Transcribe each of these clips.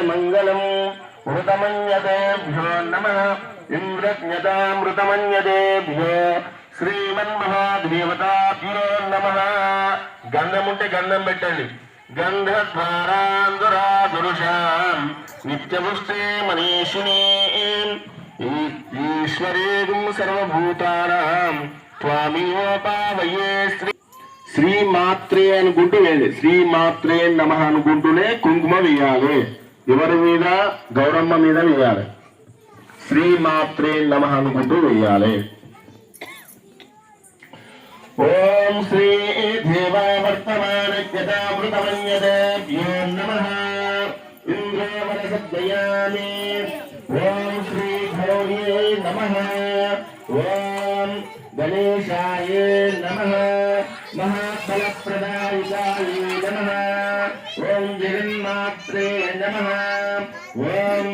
మంగళం మృతమన్యదేభ్యో నమ. ఇంద్రజ్ఞతామృతమన్యదేభ్యో. శ్రీమన్మహాదేవతాభ్యో నమ. గంధం ఉంటే గంధం పెట్టండి. గంధద్వారాంధురాదురుషాం. నిత్యపుష్టే మనీషిణీ. ఈశ్వరేగుం సర్వభూతానాం. త్వామియోపావయే శ్రీ శ్రీమాత్రే అనుకుంటూ వేయండి. శ్రీమాత్రే నమ అనుకుంటూనే కుంకుమ వేయాలి. ఎవరి మీద? గౌరమ్మ మీద వేయాలి. శ్రీమాత్రే నమ అనుకుంటూ వేయాలి. ఓం శ్రీ దేవావర్తమాన గదామృతమన్యదేభ్యో నమ. ఇంద్రవర ఓం శ్రీ భౌర్యే నమ. ఓం గణేశాయ నమ. महाबलप्रदायिकायै नमः। ॐ जगन्मात्रे नमः। ॐ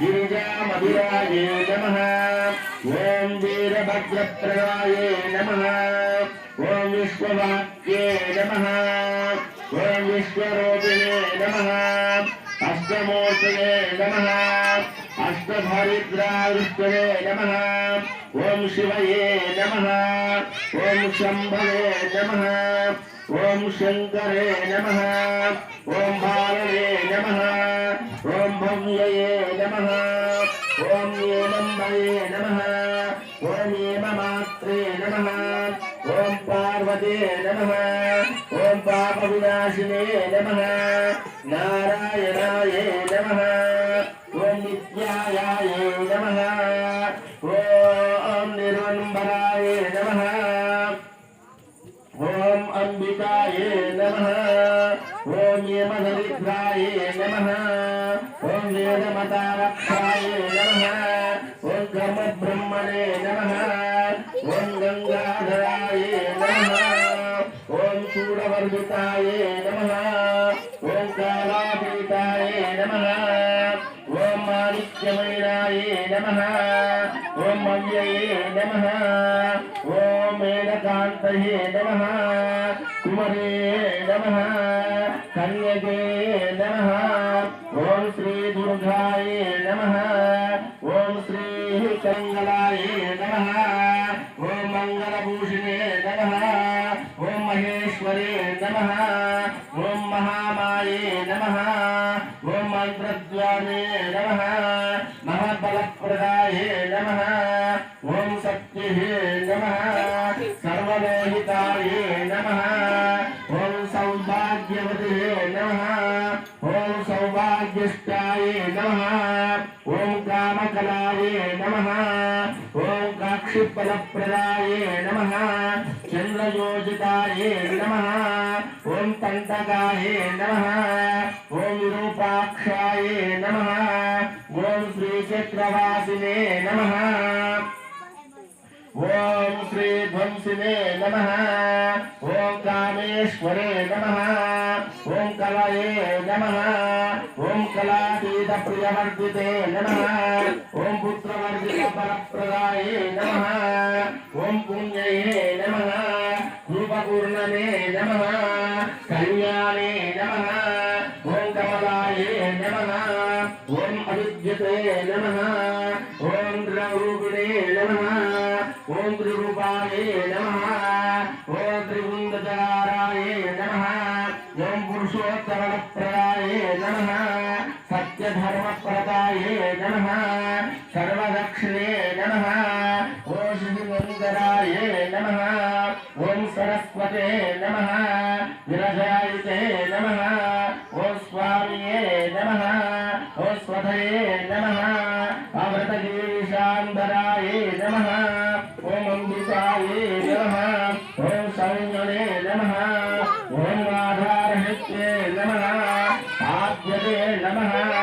गिरिजामधुरायै नमः। ॐ वीरभद्रप्रदाये नम। ओं विश्ववाक्ये नम। ओं विश्वरूपिणे नम। अष्टमूर्तये नम। अष्टभरिद्राविष्टवे नम। ఓం శివయే నమ. ఓం శంభవే నమ. ఓం శంకరే నమ. ఓం భారవే నమ. ఓం భవ్యయే నమ. ఓం ఏమంబయే నమ. ఓం ఏమమాత్రే నమ. ఓం పార్వతే నమ. ఓం పాప వినాశినే నమ. నారాయణ नमः। ॐ यमधविघ्नाय नमः। ॐ वेदमतावक्षाय नमः। ओम कर्मब्रह्मणे नमः। ओम गङ्गाधराय नमः। ॐ चूडवर्जिताय नमः। ॐ कालापीताय नमः। ॐ माणिक्यमयिनाय नमः। ॐ मव्यये नमः। ॐ మేనకాంతయే నమ కుమరే నమ కన్యకే నమ ఓం శ్రీ దుర్గాయ నమ ఓం శ్రీ కంగళాయ నమ ఓం మంగళభూషిణే నమ ఓం మహేశ్వరే నమ ఓం మహామాయే నమ ఓం మంత్రద్వారే నమ మహాబలప్రదాయ నమ ఓం శక్తి నమ मोहिताये नमः। ॐ नम नमः। ॐ सौभाग्यष्टाये नमः। ॐ कामकलाये नमः। ॐ काक्षिफलप्रदाये नमः। चन्द्रयोजिताये नमः। ओम श्री श्रीध्वंसिने नमः। ॐ कामेश्वरे नमः। ॐ कलये नमः। ॐ कलातीतप्रियवर्जिते नमः। ॐ पुत्रवर्जितपरप्रदाये नमः। ॐ पुण्यये नमः। कृपपूर्णमे नमः। कल्याणे प्रदाय नमः। सत्यधर्मप्रदाय नमः। सर्वदक्षिणे नमः। ॐ श्रीमङ्गलाय नमः। ॐ सरस्वते नमः। विरजायते नमः। ओ स्वामिये नमः। ॐ स्वधये नमः। ఆద్యతే నమ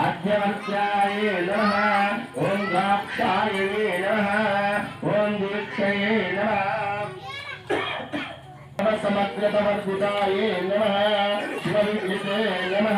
ఆద్యవర్త్యాయే నమ ఓం ద్రాక్షాయే నమ ఓం దీక్షయే నమ సమగ్రతవర్ధితాయే నమ శివవిద్యుతే నమ